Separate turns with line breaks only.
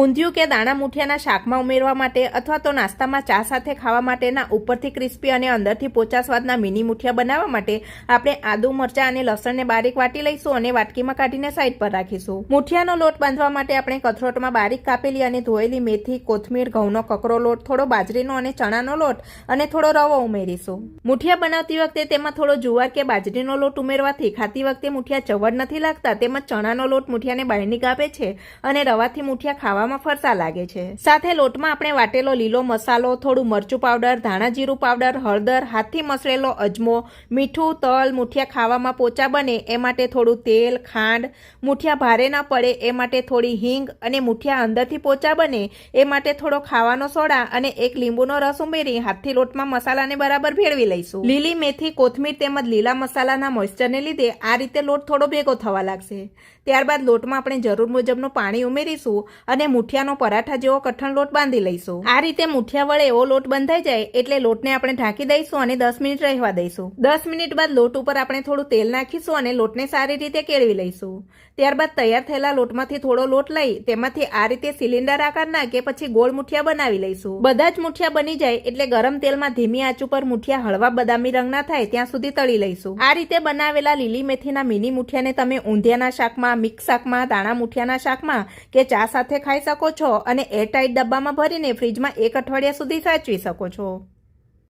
ઊંધિયું કે દાણા મુઠિયાના શાકમાં ઉમેરવા માટે અથવા તો નાસ્તામાં ચા સાથે ખાવા માટેના ઉપરથી ક્રિસ્પી અને અંદરથી પોચા સ્વાદના મિની મુઠિયા બનાવવા માટે આપણે આદુ, મરચાં અને લસણને બારીક વાટી લઈશું અને વાટકીમાં કાઢીને સાઈડ પર રાખીશું. મુઠિયાનો લોટ બાંધવા માટે આપણે કથરોટમાં બારીક કાપેલી અને ધોયેલી મેથી, કોથમીર, ઘઉંનો કકરો લોટ, થોડો બાજરીનો અને ચણાનો લોટ અને થોડો રવો ઉમેરીશું. મુઠિયા બનાવતી વખતે તેમાં થોડો જુવાર કે બાજરીનો લોટ ઉમેરવાથી ખાતી વખતે મુઠિયા ચવડ નથી લાગતા. તેમજ ચણાનો લોટ મુઠિયાને બહારની કાપે છે અને રવાથી મુઠિયા ખાવામાં ફરસા લાગે છે. સાથે લોટમાં આપણે વાટેલો લીલો મસાલો, થોડું મરચું પાવડર, ધાણા જીરું પાવડર, હળદર, હાથથી મસળેલો અજમો, મીઠું, તલ, મુઠિયા ખાવામાં પોચા બને એ માટે થોડું તેલ, ખાંડ, મુઠિયા ભારે ના પડે એ માટે થોડી હિંગ અને મુઠિયા અંદરથી પોચા બને એ માટે થોડો ખાવાનો સોડા અને એક લીંબુનો રસ ઉમેરી હાથથી લોટમાં મસાલાને બરાબર ભેળવી લઈશું. લીલી મેથી, કોથમીર તેમજ લીલા મસાલાના મોઇસ્ચરને લીધે આ રીતે લોટ થોડો ભેગો થવા લાગશે. ત્યારબાદ લોટમાં આપણે જરૂર મુજબનું પાણી ઉમેરીશું અને મુઠિયાનો પરાઠા જેવો કઠણ લોટ બાંધી લઈશું. આ રીતે મુઠિયા વડે એવો લોટ બંધાઈ જાય એટલે લોટને આપણે ઢાંકી દઈશું અને દસ મિનિટ રહેવા દઈશું. દસ મિનિટ બાદ લોટ ઉપર આપણે થોડું તેલ નાખીશું અને લોટને સારી રીતે કેળવી લઈશું. ત્યારબાદ તૈયાર થયેલા લોટમાંથી થોડો લોટ લઈ તેમાંથી આ રીતે સિલિન્ડર આકારના કે પછી ગોળ મુઠિયા બનાવી લઈશું. બધા જ મુઠિયા બની જાય એટલે ગરમ તેલમાં ધીમી આંચ ઉપર મુઠિયા હળવા બદામી રંગના થાય ત્યાં સુધી તળી લઈશું. આ રીતે બનાવેલા લીલી મેથીના મિની મુઠિયાને તમે ઊંધિયાના શાકમાં મિક્સ શાકમાં દાણા મુઠિયાના શાકમાં કે ચા સાથે ખાઈ શકો છો અને એરટાઇટ ડબ્બામાં ભરીને ફ્રીજમાં એક અઠવાડિયા સુધી સાચવી શકો છો.